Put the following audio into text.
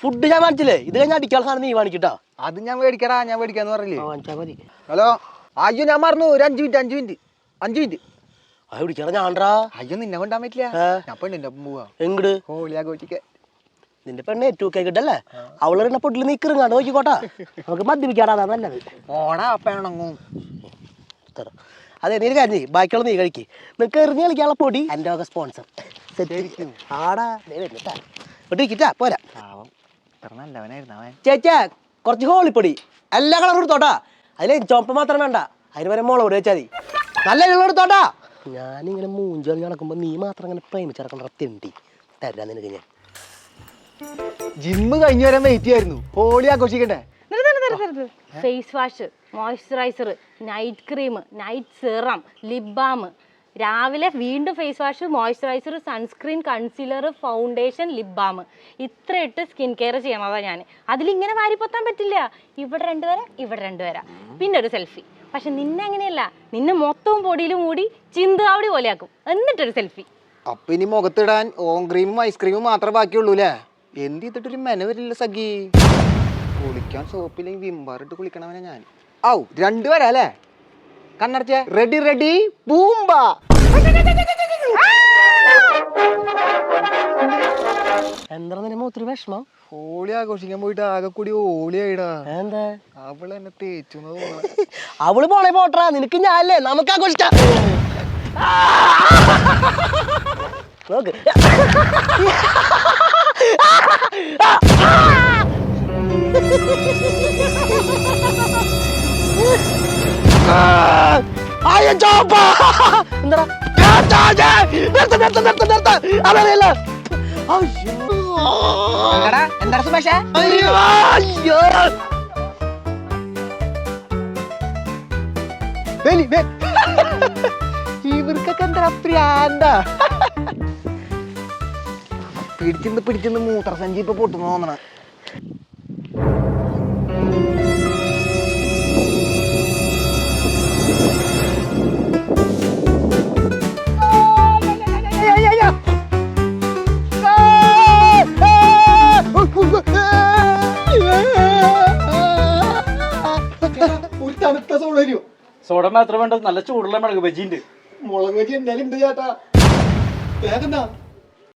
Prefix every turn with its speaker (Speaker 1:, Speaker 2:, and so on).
Speaker 1: Food ഞാൻ മേടിച്ചില്ലേ ഇത് കഴിഞ്ഞാൽ അടിക്കാൻ സാധനം നീ മേടിക്കട്ടാ
Speaker 2: അത് ഞാൻ മേടിക്കടാ ഞാൻ മേടിക്കാന്ന് പറഞ്ഞില്ലേ?
Speaker 1: മതി.
Speaker 2: ഹലോ? അയ്യോ ഞാൻ മറന്നു. ഒരു അഞ്ച് മിനിറ്റ് അഞ്ച് മിനിറ്റ്. അഞ്ച് മിനിറ്റ്.
Speaker 1: അത് പിടിക്കണം ഞാൻടാ
Speaker 2: അയ്യോ നിന്നെ കൊണ്ടാൻ പറ്റില്ല? ഞാൻ പെണ്ണിന്റെ ഒപ്പം പോവാ.
Speaker 1: എങ്ങട്?
Speaker 2: ഹോളി ആഘോഷിക്കാൻ
Speaker 1: നിന്റെ പെണ്ണ് ഏറ്റവും കേട്ടല്ലേ? കിട്ടല്ലേ അവൾ എന്നെ പൊട്ടിൽ നിക്കറുങ്ങാണ്ട് നോക്കിക്കോട്ടാ. നമുക്ക് മദ്യപിക്കാടാ അതാ നല്ലത്.
Speaker 2: ഓടാ അപ്പണങ്ങും
Speaker 1: ഇത്ര. അതെ നീ കാര്യം നീ ബാക്കിയുള്ള നീ കഴിക്ക്. നിനക്ക് എറിഞ്ഞ് കളിക്കാനുള്ള പൊടി. എന്റെ ഒക്കെ സ്പോൺസർ സെറ്റ് ആടാ നീ വരുന്നിട്ടാ ഇട്ട് ഇരിക്കിട്ടാ പോരാ.
Speaker 2: പാവം. ഇത്ര നല്ലവനായിരുന്നു അവൻ?
Speaker 1: ചേച്ചാ കുറച്ച് ഹോളിപ്പൊടി എല്ലാ കളറും എടുത്തോട്ടാ. അതിലെ ചുവപ്പ് മാത്രം വേണ്ട. അതിന് വരെ മോളെ ഓടി വെച്ചാൽ മതി. നല്ല കളർ എടുത്തോട്ടാ. ഞാനിങ്ങനെ മൂഞ്ചി നടക്കുമ്പോൾ നീ മാത്രം ഇങ്ങനെ പ്രേമിച്ചിറക്കണ്ട തിണ്ടി. തരാ നിനക്ക് ഞാൻ.
Speaker 2: ജിമ്മ് കഴിഞ്ഞു വരാൻ വെയിറ്റ് ചെയ്യായിരുന്നു. Holi ആഘോഷിക്കണ്ടേ?
Speaker 3: Face wash moisturiser night cream night serum lip balm രാവിലെ വീണ്ടും face wash moisturiser sunscreen concealer foundation lip balm ഇത്ര ഇട്ട് സ്കിൻ കെയർ ചെയ്യണതാ ഞാൻ അതിലിങ്ങനെ വാരിപ്പൊത്താൻ പറ്റില്ല. ഇവിടെ രണ്ടുപേരാ ഇവിടെ രണ്ടുപേരാ പിന്നെ ഒരു സെൽഫി പക്ഷെ നിന്നെ അങ്ങനെയല്ല. നിന്നെ മൊത്തവും പൊടിയിൽ മൂടി ചിന്താവടി പോലെയാക്കും. എന്നിട്ടൊരു സെൽഫി
Speaker 2: അപ്പൊ ഇനി മുഖത്തിടാൻ ഓം ക്രീമും ഐസ്ക്രീമും മാത്രമേ ബാക്കിയുള്ളൂ അല്ലേ എന്ത് ചെയ്തിട്ടൊരു മെന വരില്ല സഖി. കുളിക്കാൻ സോപ്പില്ലെങ്കിൽ വിമ്പാറിട്ട് കുളിക്കണവനെ ഞാൻ ഔ രണ്ടുപേരാ അല്ലേ കണ്ണടച്ച. റെഡി റെഡി പൂമ്പ
Speaker 1: എന്താ നിന്നെ ഒത്തിരി വിഷമം?
Speaker 2: ഹോളി ആഘോഷിക്കാൻ പോയിട്ട് ആകെ കൂടി ഹോളി ആയിടാ
Speaker 1: എന്താ?
Speaker 2: അവൾ എന്നെ തേച്ചു
Speaker 1: അവൾ പോണേ പോട്ടാ നിനക്ക് ഞാനല്ലേ? നമുക്ക് ആഘോഷിക്കാം. നോക്ക്. എന്താ
Speaker 2: സുമേഷ
Speaker 1: അയ്യോ.
Speaker 2: ഇവർക്കൊക്കെ എന്താ പ്രാന്താ? പിടിച്ചിന്ന് പിടിച്ചിന്ന് മൂത്രസഞ്ചി ഇപ്പൊ പൊട്ടുന്നു തോന്നണ. ഒരു സോഡ സോളരിയോ
Speaker 4: സോഡ മാത്രം വേണ്ട നല്ല ചൂടുള്ള മുളക് ബജി ഉണ്ട്
Speaker 2: മുളക് വെജി എന്തായാലും ഉണ്ട് ചേട്ടാ. വേഗം